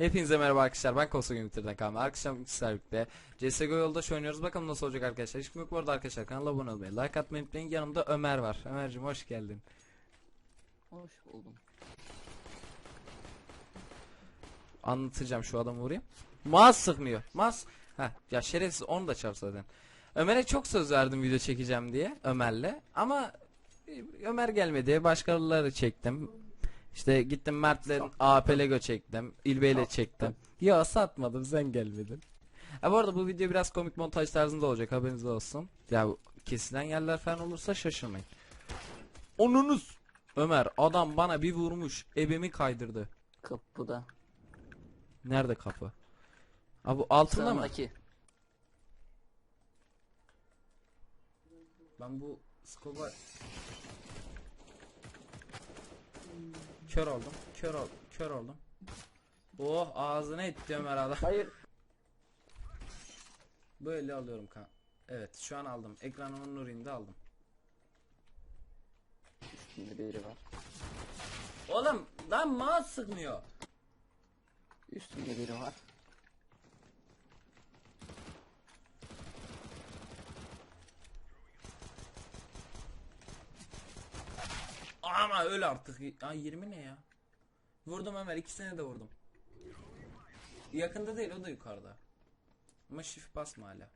Hepinize merhaba arkadaşlar. Ben Kosta Gümrük'ten kalma. Arkadaşlar sizlerle birlikte CSGO yoldaş oynuyoruz. Bakalım nasıl olacak arkadaşlar. Hiç yok bu arada arkadaşlar. Kanala abone olmayı, like atmayı unutmayın. Yanımda Ömer var. Ömerciğim hoş geldin. Hoş buldum. Anlatacağım şu adamı vurayım. Mas sıkmıyor. Mas. Ha ya şerefsiz onu da çarp zaten. Ömer'e çok söz verdim video çekeceğim diye Ömer'le. Ama Ömer gelmedi. Başkaları çektim. İşte gittim Mert'le AP Lego çektim. İlbe'yle çektim. Ya satmadım sen gelmedin. Ha bu arada bu video biraz komik montaj tarzında olacak haberiniz olsun. Ya bu kesilen yerler falan olursa şaşırmayın. Onunuz. Ömer adam bana bir vurmuş. Ebemi kaydırdı. Kapıda. Nerede kapı? Ha bu altında mı? Sağındaki. Ben bu skoba kör oldum. Kör oldum. Kör oldum. Oh ağzına etti Ömer adam. Hayır. Böyle alıyorum kan. Evet şu an aldım. Ekranımın nurinde aldım. Üstünde biri var. Oğlum lan mouse sıkmıyor. Üstünde biri var. Ama öl artık. Ay 20 ne ya? Vurdum Ömer ikisine de vurdum. Yakında değil o da yukarıda. Ama shift basma hala.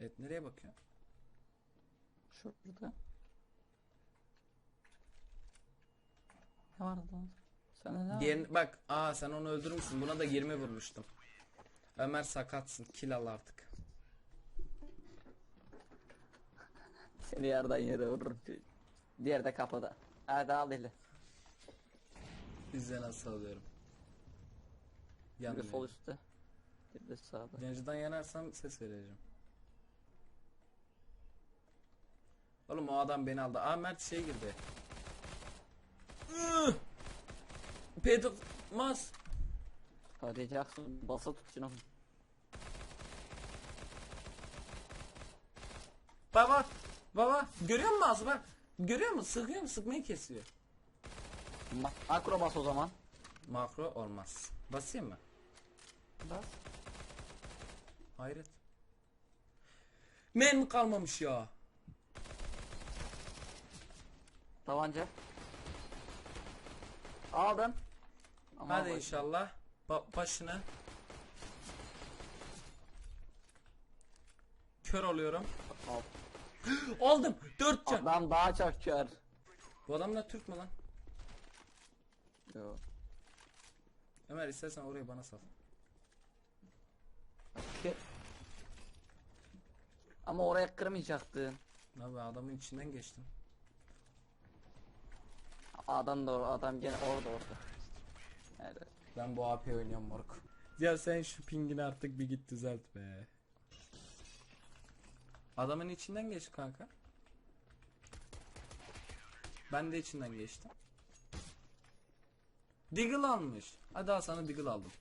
Evet nereye bakıyor? Şurada. Ne vardı lan? Sana ne? Diğerini bak aa sen onu öldürmüşsün buna da 20 vurmuştum. Ömer sakatsın kill al artık. Seni yerden yere vurur. Diğer de kapıda. Hadi al eli. İzle nasıl alıyorum. Biri Yanmıyor. sol üstte. Bir de sağda. Yancıdan yanarsam ses vereceğim. Oğlum o adam beni aldı. Aa Mert şey girdi. Iıı! Pedro mas. Hadi Jackson basa tut şunu. Baba baba görüyor musun Mazı bak. Görüyor musun? Sıkıyor mu? Sıkmayı kesiyor. Ma Akro bas o zaman. Makro olmaz. Basayım mı? Bas. Hayret. Men mi kalmamış ya? Tabanca. Aldın. Ama Hadi bak- inşallah. Ba- başını. Kör oluyorum. Al. Aldım. Dört can. Adam daha çok kör. Bu adam da Türk mü lan? Yo. Ömer istersen orayı bana sal. Ama oraya kırmayacaktın. Abi adamın içinden geçtim. Adam da adam gene orada orada. Evet. Ben bu AP oynuyorum moruk. Ya sen şu pingini artık bir git düzelt be. Adamın içinden geç kanka. Ben de içinden geçtim. Deagle almış. Hadi al sana Deagle aldım.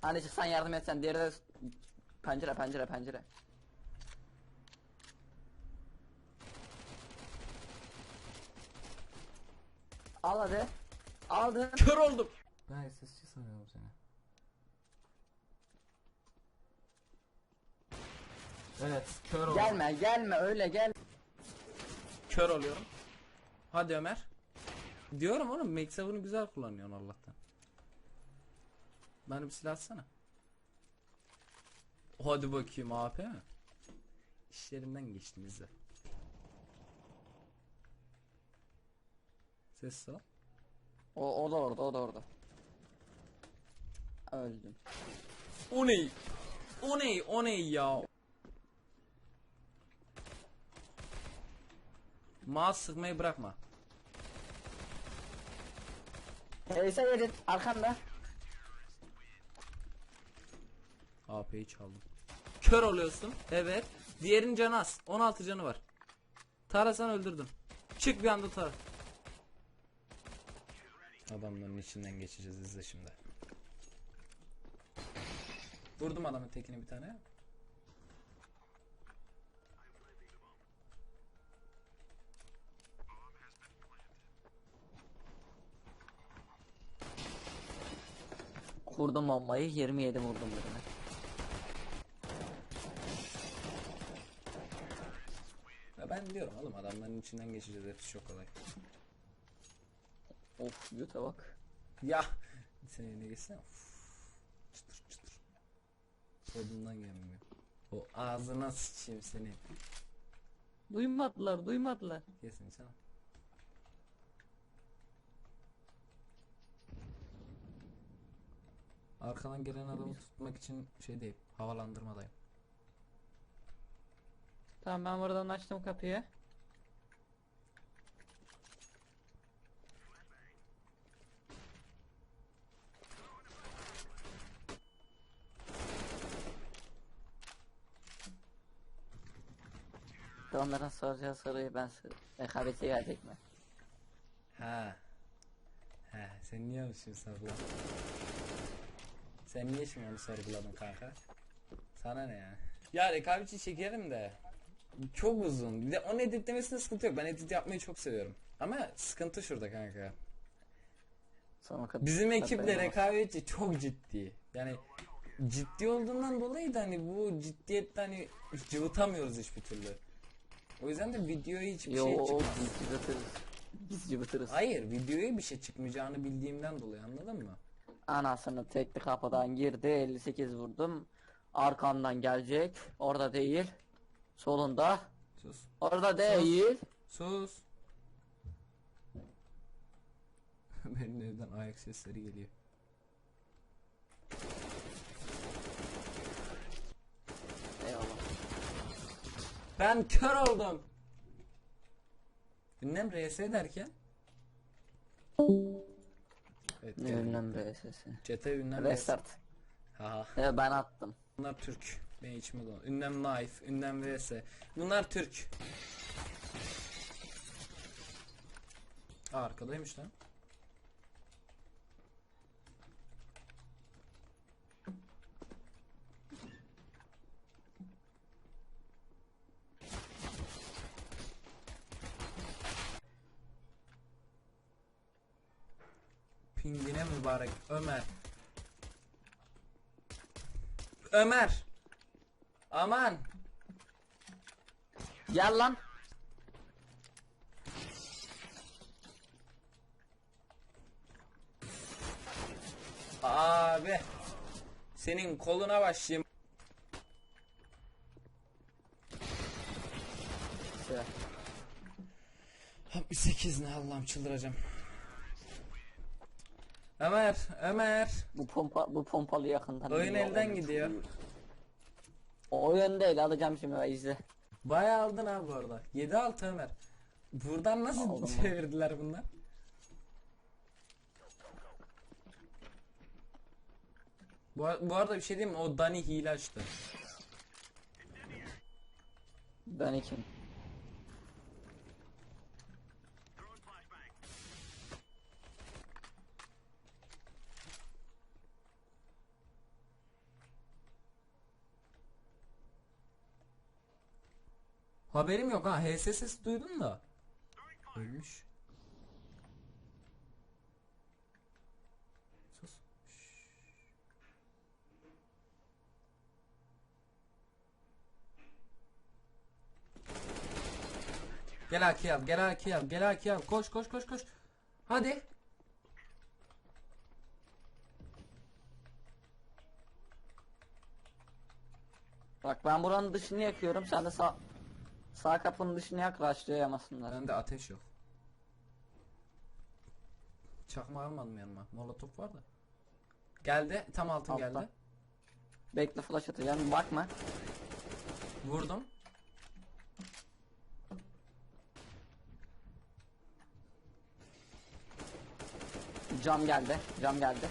Hani çıksan yardım etsen diğeri de pencere pencere pencere. Al hadi. Aldın. Kör oldum. Ben sesçi sanıyorum seni. Evet, kör oldum. Gelme gelme öyle gel. Kör oluyorum. Hadi Ömer. Diyorum oğlum 7'ı güzel kullanıyorsun Allah'tan. Bana bir silah atsana. Hadi bakayım AP mi? İşlerinden geçtim izle. Ses sal. O, o da orada o da orada. Öldüm. O ne? O ne? O ne ya? Mouse sıkmayı bırakma. Neyse yedin arkanda. AP'yi çaldım. Kör oluyorsun. Evet. Diğerinin canı az. 16 canı var. Tarasan öldürdüm. Çık bir anda tara. Adamların içinden geçeceğiz izle şimdi. Vurdum adamın tekini bir tane. Kurdum bombayı 27 vurdum birine. Ya ben diyorum oğlum adamların içinden geçeceğiz hepsi çok kolay. Of göte bak. Ya sen yerine geçsene. Uf, Çıtır çıtır. Kodundan gelmiyor. O ağzına sıçayım seni. Duymadılar duymadılar. Kesin sana. Arkadan gelen adamı tutmak için şey değil, havalandırmadayım. Tamam ben buradan açtım kapıyı. Onların soracağı soruyu ben sor- rekabete gelecek mi? Ha. Ha, sen niye şimdi sorguladın? Sen niye şimdi onu sorguladın kanka? Sana ne ya? Ya rekabetçi çekerim de çok uzun. Bir de onun editlemesinde sıkıntı yok. Ben edit yapmayı çok seviyorum. Ama sıkıntı şurada kanka. Bizim ekiple rekabetçi çok ciddi. Yani ciddi olduğundan dolayı da hani bu ciddiyette hani cıvıtamıyoruz hiçbir türlü. O yüzden de videoya hiçbir Yo şey çıkmaz. biz cıvıtırız. Biz cıvıtırız. Hayır videoya bir şey çıkmayacağını bildiğimden dolayı anladın mı? Anasını tekli kapıdan girdi 58 vurdum. Arkamdan gelecek. Orada değil. Solunda. Sus. Orada değil. Sus. Benim evden ayak sesleri geliyor. Eyvallah. Ben kör oldum. Ünlem RS derken? Evet, ünlem RSS. Çete ünlem. Restart. Ha. Evet ben attım. Bunlar Türk. Ben içime don. Ünlem Knife, Ünlem VS. Bunlar Türk. Aa, arkadaymış lan. Mübarek Ömer. Ömer. Aman. Gel lan. Abi. Senin koluna başlayayım. Sıra. 68 ne Allah'ım çıldıracağım. Ömer, Ömer. Bu pompa bu pompalı yakından. Oyun elden gidiyor. O oyun değil alacağım şimdi ve izle. Bayağı aldın abi bu arada. 7-6 Ömer. Buradan nasıl Aldım. çevirdiler bunlar? Bu, bu arada bir şey diyeyim mi? O Dani hile açtı. Ben kim? Haberim yok ha. HSS duydum da. Ölmüş. Gel Aki al, gel Aki al, gel Aki al. Koş koş koş koş. Hadi. Bak ben buranın dışını yakıyorum sen de sağ sağ kapının dışını yak raşlayamasınlar. Bende ateş yok. Çakma almadım yanıma. Molotof var da. Geldi. Tam altın Altta. geldi. Bekle flash atacağım bakma. Vurdum. Cam geldi. Cam geldi.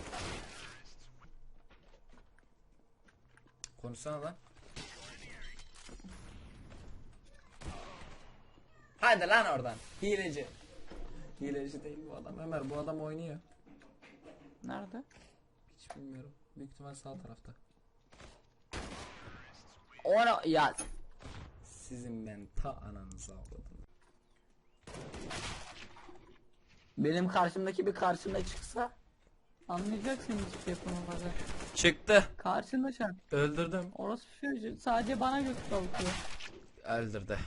Konuşsana lan. Hadi lan oradan. Hileci. Hileci değil bu adam. Ömer bu adam oynuyor. Nerede? Hiç bilmiyorum. Büyük ihtimal sağ tarafta. Ona ya Sizin ben ta ananızı avladım. benim karşımdaki bir karşımda çıksa Anlayacaksın hiçbir şey yapamadı. Çıktı. Karşında an. Öldürdüm. Orası sadece bana göz kalkıyor. Öldürdü.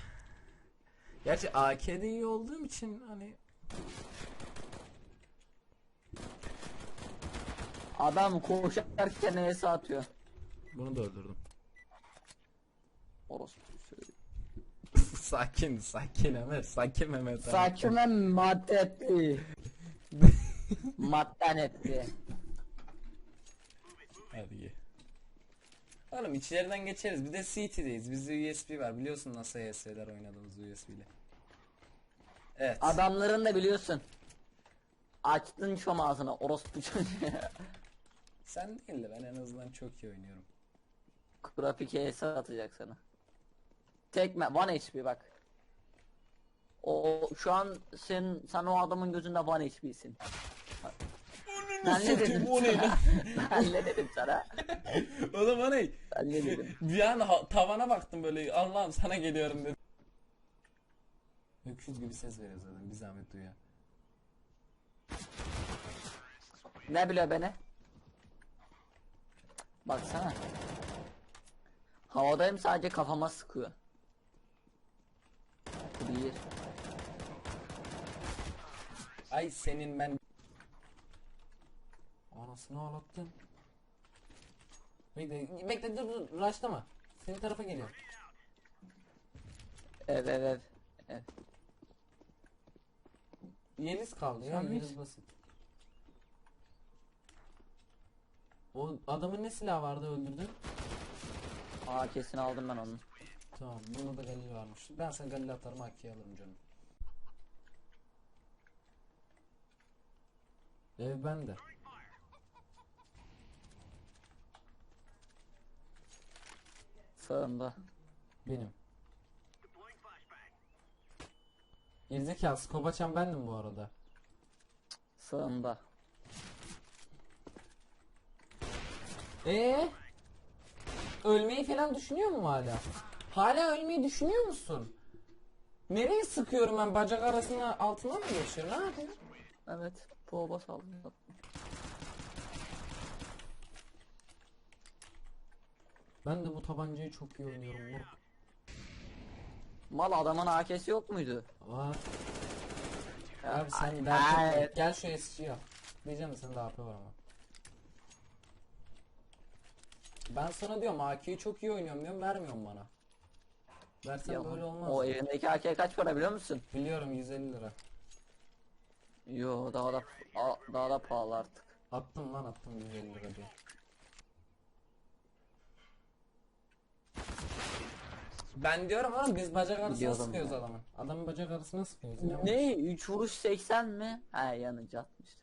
Gerçi AK'de iyi olduğum için hani Adam koşarken neyse atıyor. bunu da öldürdüm. Orası sakin sakin Mehmet sakin Mehmet. abi. Saçma maddetli. Madden etti. Hadi ye. Oğlum içlerinden geçeriz. Bir de CT'deyiz. Bizde USB var. Biliyorsun nasıl ES'ler oynadığımız USB ile. Evet. Adamların da biliyorsun. Açtın şom ağzına orospu çocuğu. Sen değil de ben en azından çok iyi oynuyorum. Grafik ES atacak sana. Tekme 1 HP bak. O şu an sen sen o adamın gözünde 1 HP'sin. Dedim o ne dedim sana? Oğlum o ne? Dedim? Bir an ha- tavana baktım böyle Allah'ım sana geliyorum dedim. Öküz gibi ses veriyor zaten bir zahmet duya. Ne biliyor beni? Baksana. Havadayım sadece kafama sıkıyor. Bir. Ay senin ben Anasını ağlattın. Bekle, bekle dur dur rushlama. Senin tarafa geliyor. Ev ev ev. ev. Yeliz kaldı ya Sen Yeliz basit. O adamın ne silahı vardı öldürdün? Aa kesin aldım ben onu. Tamam bunda da Galil varmış. Ben sana Galil atarım Aki'yi alırım canım. Ev bende. Sağında. Benim. Gerizekalı scope açan bendim bu arada. Sağında. Ee? Ölmeyi falan düşünüyor mu hala? Hala ölmeyi düşünüyor musun? Nereye sıkıyorum ben? Bacak arasına altına mı geçiyor? Ne yapıyor? Evet. Boba saldım. Ben de bu tabancayı çok iyi oynuyorum. Moruk. Mal adamın AK'si yok muydu? Var. Abi sen Ay- ay. Gel şu eskiyi al. Diyeceğim de sende AP var ama. Ben sana diyorum AK'yi çok iyi oynuyorum diyorum vermiyorsun bana. Versen Ya, böyle olmaz. O elindeki AK kaç para biliyor musun? Biliyorum 150 lira. Yo daha da a- daha da pahalı artık. Attım lan attım 150 lira diye. Ben diyorum ama biz bacak arasına Biliyordum sıkıyoruz ya. adamın. Adamın bacak arasına sıkıyoruz. Ne? Ne? 3 vuruş 80 mi? He yanıcı atmıştı.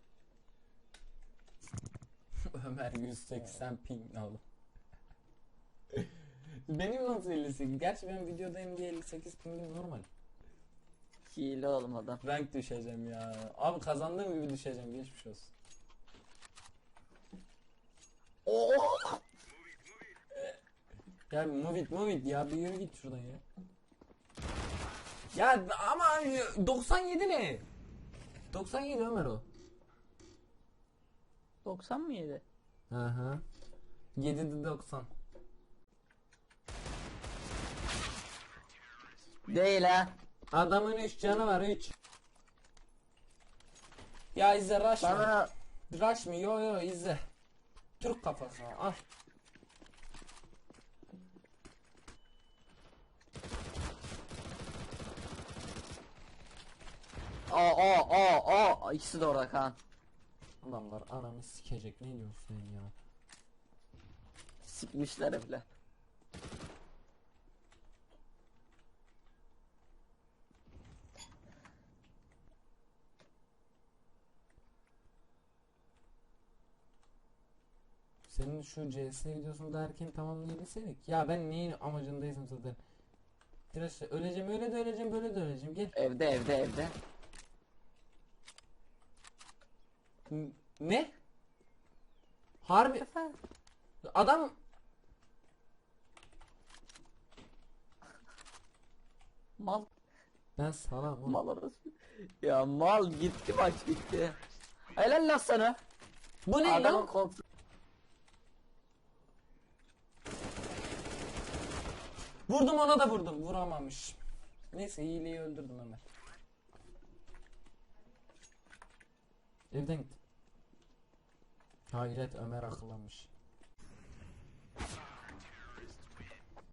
Ömer 180 ping aldı. benim nasıl 58? Gerçi benim videodayım diye 58 pingim normal. Hile oğlum adam. Rank düşeceğim ya. Abi kazandığım gibi düşeceğim. Geçmiş olsun. Oh! Ya move it move it ya bir yürü git şuradan ya. Ya ama 97 ne? 97 Ömer o. 90 mı yedi? Hı hı. 7'de 90. Değil ha. Adamın 3 canı var 3. Ya izle rush mı? Bana Rush mı? Yo yo izle. Türk kafası. Al. O o o o ikisi de orada kan. Adamlar ananı sikecek ne diyorsun sen ya? Sikmişler bile. Senin şu CS videosunu da erken tamamlayabilseydik. Ya ben neyin amacındaysam zaten. Şey- öleceğim öyle de öleceğim böyle de öleceğim. Gel. Evde evde evde. Ne? Harbi. Adam Mal ben salam oğlum. mal orası. Ya mal gitti maç gitti. Helal lan sana. Bu ne Adamın lan? korktu. Vurdum ona da vurdum. Vuramamış. Neyse hileyi öldürdüm Ömer. Evden git. Hayret Ömer akıllanmış.